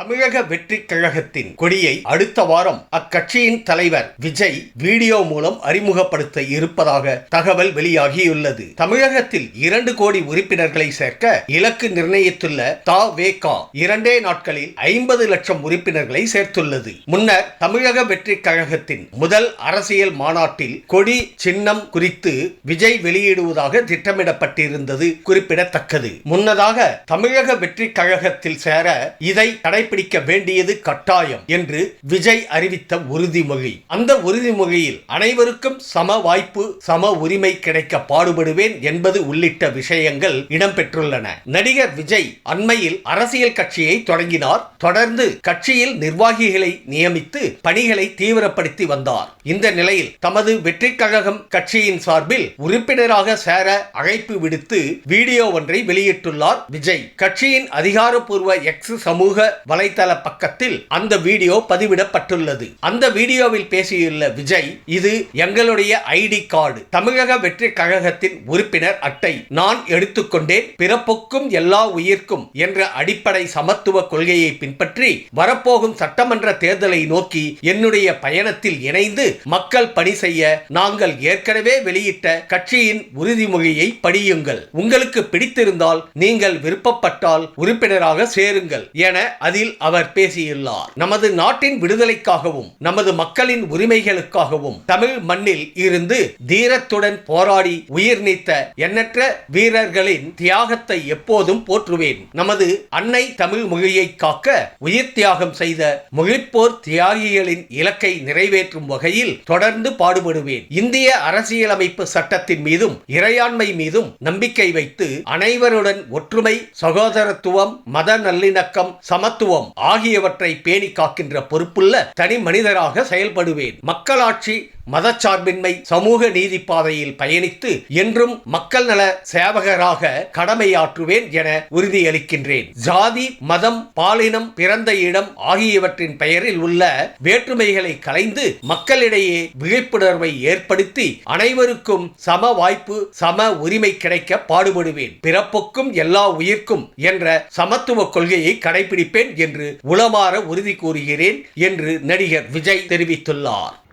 தமிழக வெற்றி கழகத்தின் கொடியை அடுத்த வாரம் அக்கட்சியின் தலைவர் விஜய் வீடியோ மூலம் அறிமுகப்படுத்த இருப்பதாக தகவல் வெளியாகியுள்ளது. தமிழகத்தில் இரண்டு கோடி உறுப்பினர்களை சேர்க்க இலக்கு நிர்ணயித்துள்ள தா. வேகா இரண்டே நாட்களில் ஐம்பது லட்சம் உறுப்பினர்களை சேர்த்துள்ளது. முன்னர் தமிழக வெற்றி கழகத்தின் முதல் அரசியல் மாநாட்டில் கொடி சின்னம் குறித்து விஜய் வெளியிடுவதாக திட்டமிடப்பட்டிருந்தது குறிப்பிடத்தக்கது. முன்னதாக தமிழக வெற்றி கழகத்தில் சேர இதை தடை கடைபிடிக்க வேண்டியது கட்டாயம் என்று விஜய் அறிவித்த உறுதிமொழி. அந்த உறுதிமொழியில் அனைவருக்கும் சம வாய்ப்பு சம உரிமை கிடைக்க பாடுபடுவேன் என்பது உள்ளிட்ட விஷயங்கள் இடம்பெற்றுள்ளன. நடிகர் விஜய் அண்மையில் அரசியல் கட்சியை தொடங்கினார். தொடர்ந்து கட்சியில் நிர்வாகிகளை நியமித்து பணிகளை தீவிரப்படுத்தி வந்தார். இந்த நிலையில் தமது வெற்றி கழகம் கட்சியின் சார்பில் உறுப்பினராக சேர அழைப்பு விடுத்து வீடியோ ஒன்றை வெளியிட்டுள்ளார் விஜய். கட்சியின் அதிகாரப்பூர்வ எக்ஸ் சமூக வலைதள பக்கத்தில் அந்த வீடியோ பதிவிடப்பட்டுள்ளது. அந்த வீடியோவில் பேசியுள்ள விஜய் இது எங்களுடைய ஐடி கார்டு. தமிழக வெற்றி கழகத்தின் உறுப்பினர் அட்டை. நான் எடுத்துக்கொண்டேன். பிறப்புக்கும் எல்லா உயிர்க்கும் என்ற அடிப்படை சமத்துவ கொள்கையை பின்பற்றி வரப்போகும் சட்டமன்ற தேர்தலை நோக்கி என்னுடைய பயணத்தில் இணைந்து மக்கள் பணி செய்ய நாங்கள் ஏற்கனவே வெளியிட்ட கட்சியின் உறுதிமொழியை படியுங்கள். உங்களுக்கு பிடித்திருந்தால் நீங்கள் விருப்பப்பட்டால் உறுப்பினராக சேருங்கள் என அதில் அவர் பேசியுள்ளார். நமது நாட்டின் விடுதலைக்காகவும் நமது மக்களின் உரிமைகளுக்காகவும் தமிழ் மண்ணில் இருந்து தீரத்துடன் போராடி உயிர் நீத்த எண்ணற்ற வீரர்களின் தியாகத்தை எப்போதும் போற்றுவேன். நமது அன்னை தமிழ் மொழியை காக்க உயிர் தியாகம் செய்த மொழிப்போர் தியாகிகளின் இலக்கை நிறைவேற்றும் வகையில் தொடர்ந்து பாடுபடுவேன். இந்திய அரசியலமைப்பு சட்டத்தின் மீதும் இறையாண்மை மீதும் நம்பிக்கை வைத்து அனைவருடன் ஒற்றுமை சகோதரத்துவம் மத நல்லிணக்கம் சமத்துவம் ஆகியவற்றை பேணி காக்கின்ற பொறுப்புள்ள தனி மனிதராக செயல்படுவேன். மக்களாட்சி மதச்சார்பின்மை சமூக நீதி பாதையில் பயணித்து என்றும் மக்கள் நல சேவகராக கடமையாற்றுவேன் என உறுதியளிக்கின்றேன். ஜாதி மதம் பாலினம் பிறந்த இடம் ஆகியவற்றின் பெயரில் உள்ள வேற்றுமைகளை கலைந்து மக்களிடையே விழிப்புணர்வை ஏற்படுத்தி அனைவருக்கும் சம வாய்ப்பு சம உரிமை கிடைக்க பாடுபடுவேன். பிறப்புக்கும் எல்லா உயிர்க்கும் என்ற சமத்துவ கொள்கையை கடைபிடிப்பேன் என்று உளமாற உறுதி கூறுகிறேன் என்று நடிகர் விஜய் தெரிவித்துள்ளார்.